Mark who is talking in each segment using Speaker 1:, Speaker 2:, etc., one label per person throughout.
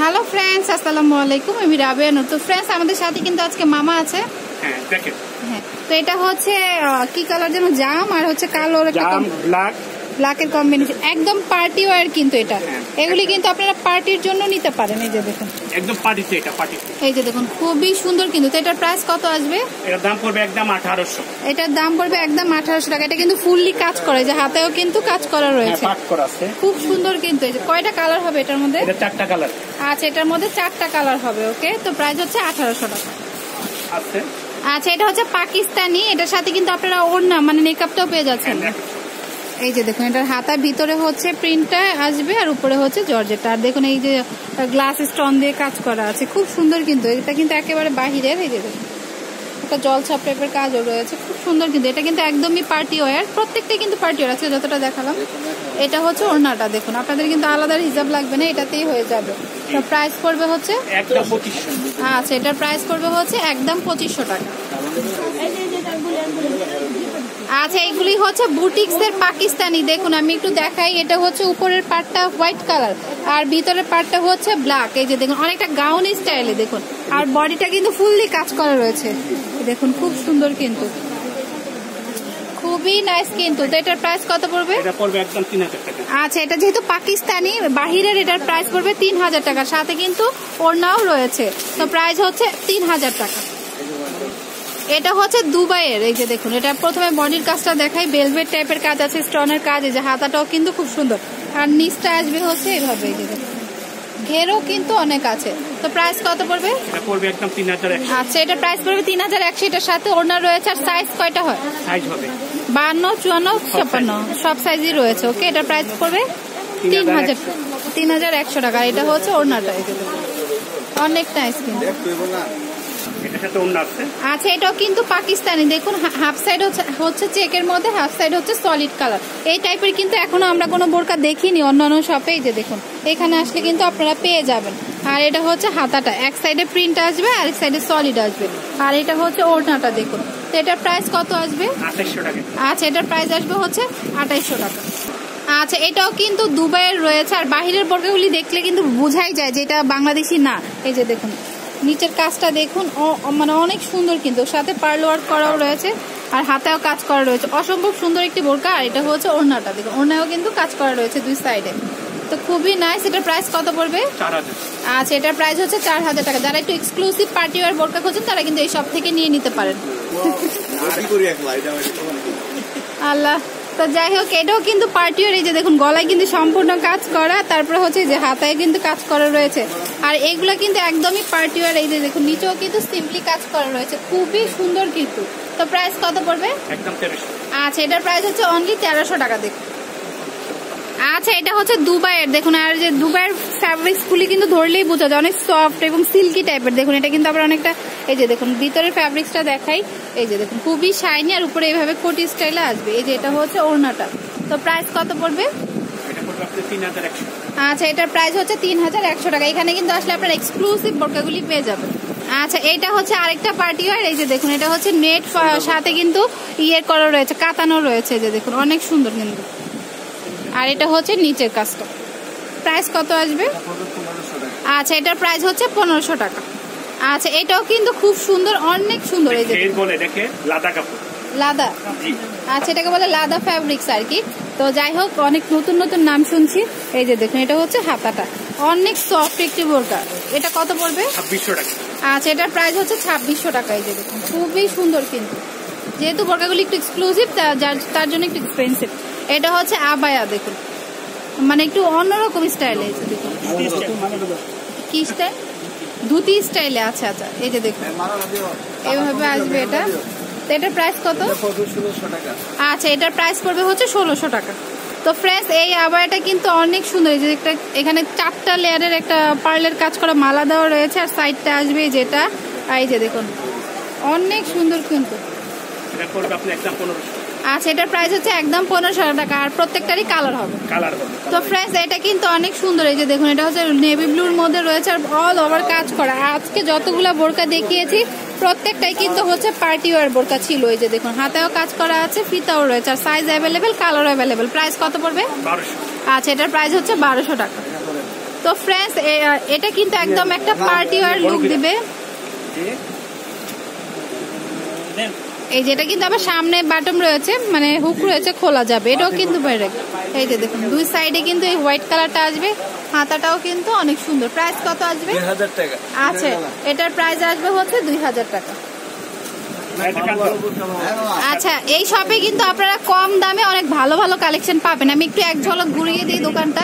Speaker 1: Hello friends আসসালামু আলাইকুম আমি রাবেয়া নূর। তো ফ্রেন্ডস আমাদের সাথে কিন্তু আজকে মামা আছে।
Speaker 2: হ্যাঁ দেখেন।
Speaker 1: হ্যাঁ তো এটা হচ্ছে কি কালার যেন? জাম আর হচ্ছে কালো
Speaker 2: জাম ব্ল্যাক
Speaker 1: ব্ল্যাকের কম্বিনেশন একদম পার্টি ওয়্যার কিন্তু এটা। এগুলি কিন্তু আপনারা পার্টির জন্য নিতে পারেন এই যে দেখুন।
Speaker 2: একদম পার্টিতে এটা পার্টিতে
Speaker 1: এই যে দেখুন খুবই সুন্দর কিন্তু। তো এটার প্রাইস কত আসবে?
Speaker 2: এটার দাম পড়বে একদম আঠারোশো।
Speaker 1: এটার দাম পড়বে একদম আঠারোশো টাকা। এটা কিন্তু ফুললি কাজ করে। যে হাতেও কিন্তু কাজ করা
Speaker 2: হ্যাঁ
Speaker 1: রয়েছে।
Speaker 2: পাট করা আছে।
Speaker 1: খুব সুন্দর কিন্তু। এই যে কয়টা কালার হবে এটার মধ্যে?
Speaker 2: এটা চারটা কালার
Speaker 1: আচ্ছা এটার মধ্যে চারটা কালার হবে ওকে? তো প্রাইস হচ্ছে আঠারোশো টাকা।
Speaker 2: আছে।
Speaker 1: আচ্ছা এটা হচ্ছে পাকিস্তানি। এটার সাথে কিন্তু আপনারা ওড়না মানে মেকআপটাও পেয়ে যাচ্ছেন।
Speaker 2: হ্যাঁ।
Speaker 1: এই যে দেখুন এটার হাতার ভিতরে হচ্ছে প্রিন্টটা আসবে আর উপরে হচ্ছে জর্জেটটা আর দেখুন এই যে গ্লাস স্টোন দিয়ে কাজ করা আছে। খুব সুন্দর কিন্তু এটা কিন্তু একেবারে বাহিরের এই যে দেখুন। একটা জলছাপ টাইপের কাজও রয়েছে খুব সুন্দর কিন্তু এটা কিন্তু একদমই পার্টি ওয়ার প্রত্যেকটাই কিন্তু পার্টি ওয়ার আজকে যতটা দেখালাম। এটা হচ্ছে ওড়নাটা দেখুন। আপনাদের কিন্তু আলাদা হিসাব লাগবে না এটাতেই হয়ে যাবে। তো প্রাইস পড়বে হচ্ছে আচ্ছা এটার প্রাইস পড়বে হচ্ছে একদম পঁচিশশো টাকা। আচ্ছা এগুলি হচ্ছে বুটিক্স এর পাকিস্তানি। দেখুন আমি একটু দেখাই এটা হচ্ছে উপরের পার্টটা হোয়াইট কালার আর ভিতরের পার্টটা হচ্ছে ব্ল্যাক। এই যে দেখুন অনেকটা গাউন স্টাইলে দেখুন। আর বডিটা কিন্তু ফুললি কাজ করা রয়েছে। দেখুন খুব সুন্দর কিন্তু। খুবই নাইস কিন্তু। তো এটার প্রাইস কত পড়বে?
Speaker 2: এটা পড়বে একদম তিন হাজার টাকা।
Speaker 1: আচ্ছা এটা যেহেতু পাকিস্তানি বাহিরের এটার প্রাইস পড়বে তিন হাজার টাকা। সাথে কিন্তু ওড়নাও রয়েছে। তো প্রাইস হচ্ছে তিন হাজার টাকা। এটা হচ্ছে দুবাইয়ের এই যে দেখুন এটা প্রথমে বডির কাজটা দেখাই বেলভেট টাইপের কাজ আছে স্টোনের কাজ এই যে হাতাটাও কিন্তু খুব সুন্দর। আর নিচটা আসবে হচ্ছে এইভাবে এই যে দেখুন। ঘেরও কিন্তু অনেক আছে। তো প্রাইস কত পড়বে?
Speaker 2: পড়বে একদম তিন হাজার একশো।
Speaker 1: আচ্ছা এটা প্রাইস পড়বে তিন হাজার একশো এটার সাথে ওড়না রয়েছে আর সাইজ কয়টা হয়?
Speaker 2: সাইজ হবে।
Speaker 1: বান্ন চুয়ান্ন ছাপ্পান্ন। সব সাইজই রয়েছে ওকে এটার প্রাইস পড়বে তিন হাজার তিন হাজার একশো। টাকা এটা হচ্ছে ওড়নাটা অনেক নাইস কিন্তু
Speaker 2: এটার সাথে অন্য আছে।
Speaker 1: আচ্ছা এটাও কিন্তু পাকিস্তানি। দেখুন হাফ সাইড হচ্ছে হচ্ছে চেকের মধ্যে হাফ সাইড হচ্ছে সলিড কালার এই টাইপের কিন্তু এখনও আমরা কোনো বোরকা দেখিনি অন্যান্য শপে যে দেখুন। এখানে আসলে কিন্তু আপনারা পেয়ে যাবেন। আর এটা হচ্ছে হাতাটা। এক সাইডে প্রিন্ট আসবে আর এক সাইডে সলিড আসবে। আর এটা হচ্ছে ওড়নাটা দেখুন। তো এটার প্রাইস কত আসবে?
Speaker 2: আঠাইশশো টাকা।
Speaker 1: আচ্ছা এটার প্রাইস আসবে হচ্ছে আঠাইশশো টাকা। আচ্ছা এটাও কিন্তু দুবাইয়ের রয়েছে। আর বাহিরের বোরকাগুলি দেখলে কিন্তু বোঝাই যায় যে এটা বাংলাদেশি না। এই যে দেখুন। নিচের কাজটা দেখুন। মানে অনেক সুন্দর কিন্তু। সাথে পার্ল ওয়ার্ক করাও রয়েছে আর হাতেও কাজ করা রয়েছে। অসম্ভব সুন্দর একটি বোরকা আর এটা হচ্ছে ওড়নাটা দেখুন। ওড়নাও কিন্তু কাজ করা রয়েছে দুই সাইডে তো খুবই নাইস এটার প্রাইস কত পড়বে? আচ্ছা এটার প্রাইস হচ্ছে চার হাজার টাকা। যারা একটু এক্সক্লুসিভ পার্টি ওয়ার বোরকা খোঁজেন তারা কিন্তু এই সব থেকে নিয়ে নিতে পারেন। আল্লাহ। তো যাই হোক এটাও কিন্তু পার্টিওর এই যে দেখুন গলায় কিন্তু সম্পূর্ণ কাজ করা তারপরে হচ্ছে যে হাতায় কিন্তু কাজ করা রয়েছে। আর এগুলো কিন্তু একদমই পার্টিওর এই যে দেখুন নিচেও কিন্তু সিম্পলি কাজ করা রয়েছে। খুবই সুন্দর কিন্তু। তো প্রাইস কত পড়বে?
Speaker 2: একদম
Speaker 1: আচ্ছা এটার প্রাইস হচ্ছে অনলি তেরোশো টাকা দেখুন। আচ্ছা এটা হচ্ছে দুবাইয়ের। দেখুন আর যে দুবাইয়ের ফ্যাব্রিক্স গুলি কিন্তু ধরলেই বোঝা যায় অনেক সফট এবং সিল্কি টাইপের দেখুন এটা কিন্তু আবার অনেকটা এই যে দেখুন ভিতরের ফ্যাব্রিক্সটা দেখাই। এই যে দেখুন খুবই শাইনি আর উপরে এইভাবে কোটি স্টাইলে আসবে। এই যে এটা হচ্ছে ওড়নাটা। তো প্রাইস কত পড়বে? আচ্ছা এটার প্রাইস হচ্ছে তিন হাজার একশো টাকা। এখানে কিন্তু আসলে আপনার এক্সক্লুসিভ বোরকাগুলি পেয়ে যাবেন। আচ্ছা এটা হচ্ছে আরেকটা পার্টি আর এই যে দেখুন এটা হচ্ছে নেট সাথে কিন্তু ইয়ে করা রয়েছে কাতানো রয়েছে। এই যে দেখুন অনেক সুন্দর কিন্তু। আর এটা হচ্ছে নিচের কাজটা। প্রাইস কত আসবে? আচ্ছা এটার প্রাইস হচ্ছে পনেরোশো টাকা। আচ্ছা এটাও কিন্তু খুব সুন্দর অনেক সুন্দর। এই যে
Speaker 2: এর বলে দেখে লাদা কাপড়।
Speaker 1: লাদা। আচ্ছা এটাকে বলে লাদা ফ্যাব্রিক্স আর কি। তো যাই হোক অনেক নতুন নতুন নাম শুনছি। এই যে দেখুন এটা হচ্ছে হাতাটা। অনেক সফট একটি বোরকা। এটা কত পড়বে?
Speaker 2: ছাব্বিশশো টাকা।
Speaker 1: আচ্ছা এটার প্রাইস হচ্ছে ছাব্বিশশো টাকা। এই যে দেখুন খুবই সুন্দর কিন্তু। যেহেতু বোরকাগুলি একটু এক্সক্লুসিভ তার জন্য একটু এক্সপেন্সিভ এটা হচ্ছে আবায়া, দেখুন। মানে একটু অন্যরকম স্টাইলে দেখুন। কি স্টাইল? ধুতি স্টাইলে আছে আচ্ছা এই যে দেখুন। এইভাবে আসবে এটা। এটার প্রাইস কত? আচ্ছা এটার প্রাইস পড়বে হচ্ছে ষোলোশো টাকা। তো ফ্রেন্ডস এই আবায়াটা কিন্তু অনেক সুন্দর। যে একটা, এখানে চারটা লেয়ারের একটা পার্লের কাজ করা মালা দেওয়া রয়েছে, আর সাইডটা আসবে যেটা। এই যে দেখুন, অনেক সুন্দর কিন্তু। আচ্ছা এটার প্রাইস হচ্ছে একদম পনেরোশো টাকা আর প্রত্যেকটারই কালার হবে।
Speaker 2: কালার হবে।
Speaker 1: তো ফ্রেন্ডস এটা কিন্তু অনেক সুন্দর এই যে দেখুন এটা হচ্ছে নেভি ব্লুর মধ্যে রয়েছে আর অল ওভার কাজ করা। আজকে যতগুলা বোরকা দেখিয়েছি প্রত্যেকটাই কিন্তু হচ্ছে পার্টি ওয়ার বোরকা ছিল এই যে দেখুন হাতেও কাজ করা আছে ফিতাও রয়েছে আর size available colour available price কত পড়বে? আচ্ছা এটার প্রাইস হচ্ছে বারোশো টাকা। তো ফ্রেন্ডস এটা কিন্তু একদম একটা পার্টি ওয়ার লুক দিবে। এই যেটা কিন্তু আবার সামনে বাটম রয়েছে মানে হুক রয়েছে খোলা যাবে। এটাও কিন্তু এই যে দেখুন দুই সাইডে কিন্তু এই হোয়াইট কালারটা আসবে। হাতাটাও কিন্তু অনেক সুন্দর। প্রাইস কত আসবে?
Speaker 3: টাকা।
Speaker 1: আছে। এটার প্রাইস আসবে হচ্ছে দুই হাজার টাকা। আচ্ছা এই শপে কিন্তু আপনারা কম দামে অনেক ভালো ভালো কালেকশন পাবেন। আমি একটু এক ঝলক ঘুরিয়ে দিই দোকানটা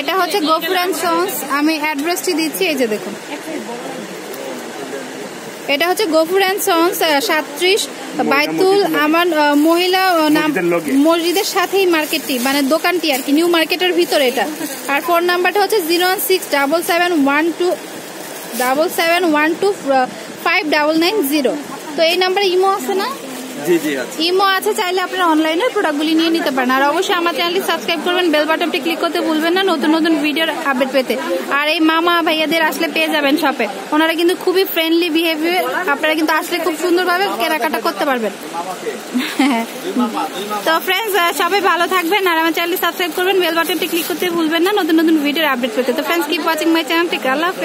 Speaker 1: এটা হচ্ছে গোফুর অ্যান্ড সন্স আমি অ্যাড্রেসটি দিচ্ছি এই যে দেখুন। এটা হচ্ছে গোফুর অ্যান্ড সন্স সাতত্রিশ বাইতুল আমার মহিলা নাম
Speaker 2: মসজিদের
Speaker 1: মসজিদের সাথেই মার্কেটটি মানে দোকানটি আর কি নিউ মার্কেটের ভিতরে এটা। আর ফোন নাম্বারটা হচ্ছে zero one six double seven one two double seven one two five double nine zero. তো এই নাম্বারে ইমো আছে না?
Speaker 3: জি
Speaker 1: ইমো আছে, চাইলে আপনারা অনলাইনে প্রোডাক্টগুলি নিয়ে নিতে পারেন। আর অবশ্যই আমার চ্যানেলটি সাবস্ক্রাইব করবেন বেল বাটনটি ক্লিক করতে ভুলবেন না, নতুন নতুন ভিডিওর আপডেট পেতে। আর এই মামা ভাইয়াদের আসলে পেয়ে যাবেন শপে ওনারা কিন্তু খুবই ফ্রেন্ডলি বিহেভিয়ার আপনারা কিন্তু আসলে খুব সুন্দরভাবে কেনাকাটা করতে পারবেন। তো ফ্রেন্ডস সবাই ভালো থাকবেন, আর আমার চ্যানেলটি সাবস্ক্রাইব করবেন বেল বাটনটি ক্লিক করতে ভুলবেন না, নতুন নতুন ভিডিওর আপডেট পেতে। তো friends keep watching my channel tick আল্লাহ হাফেজ।